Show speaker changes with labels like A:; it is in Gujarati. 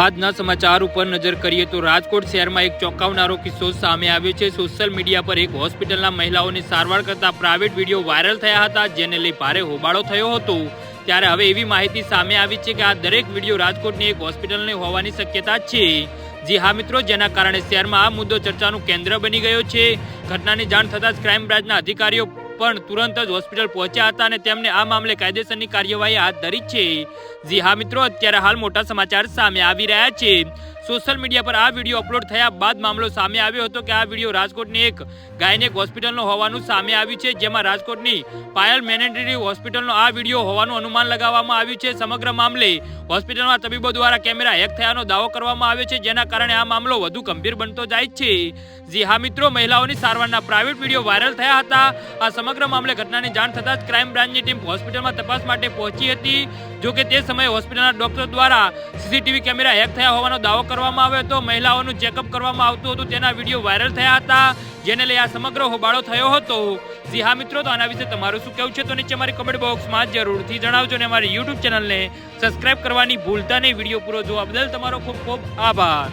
A: આજના સમાચાર ઉપર નજર કરીએ તો રાજકોટ શહેરમાં એક ચોંકાવનારો કિસ્સો સામે આવ્યો છે. સોશિયલ મીડિયા પર એક હોસ્પિટલના મહિલાઓની સારવાર કરતા પ્રાઇવેટ વીડિયો વાયરલ થયા હતા, જેને લઈ ભારે હોબાળો થયો હતો. ત્યારે હવે એવી માહિતી સામે આવી છે કે આ દરેક વીડિયો રાજકોટની એક હોસ્પિટલની હોવાની શક્યતા છે. જી હા મિત્રો, જેના કારણે શહેરમાં આ મુદ્દો ચર્ચાનું કેન્દ્ર બની ગયો છે. ઘટનાની જાણ થતાં જ ક્રાઇમ બ્રાન્ચના અધિકારીઓ પણ તુરંત જ હોસ્પિટલ પહોંચ્યા હતા અને તેમને આ મામલે કાયદેસરની કાર્યવાહી હાથ ધરી છે. જી હા મિત્રો, અત્યારે હાલ મોટા સમાચાર સામે આવી રહ્યા છે. સોશિયલ મીડિયા પર આ વીડિયો અપલોડ થયા બાદ મામલો સામે આવ્યો હતો કે આ વીડિયો રાજકોટની એક ગાયનેક હોસ્પિટલનો હોવાનું સામે આવ્યું છે, જેમાં રાજકોટની પાયલ મેનેટરી હોસ્પિટલનો આ વીડિયો હોવાનું અનુમાન લગાવવામાં આવ્યું છે. સમગ્ર મામલે હોસ્પિટલમાં તબીબો દ્વારા કેમેરા હેક થયાનો દાવો કરવામાં આવ્યો છે, જેના કારણે આ મામલો વધુ ગંભીર બનતો જાય છે. જી હા મિત્રો, મહિલાઓની સારવારના પ્રાઇવેટ વીડિયો વાયરલ થયા હતા. આ સમગ્ર મામલે ઘટનાની જાણ થતાં જ ક્રાઇમ બ્રાન્ચની ટીમ હોસ્પિટલમાં તપાસ માટે પહોંચી હતી. જો કે તે સમયે હોસ્પિટલના ડોક્ટર દ્વારા સીસીટીવી કેમેરા હેક થયા હોવાનો દાવો કરવામાં આવ્યો હતો, મહિલાઓનું ચેકઅપ કરવામાં આવતું હતું, તેના વીડિયો વાયરલ થયા હતા, જેને લઈ આ સમગ્ર હોબાળો થયો હતો. જી હા મિત્રો, તો આના વિશે તમારું શું કહેવું છે તો નીચે મારી કમેન્ટ બોક્સમાં જરૂરથી જણાવજો અને અમારી યુટ્યુબ ચેનલને સબસ્ક્રાઇબ કરવાની ભૂલતા નહીં. વીડિયો પૂરો જોવા બદલ તમારો ખૂબ ખૂબ આભાર.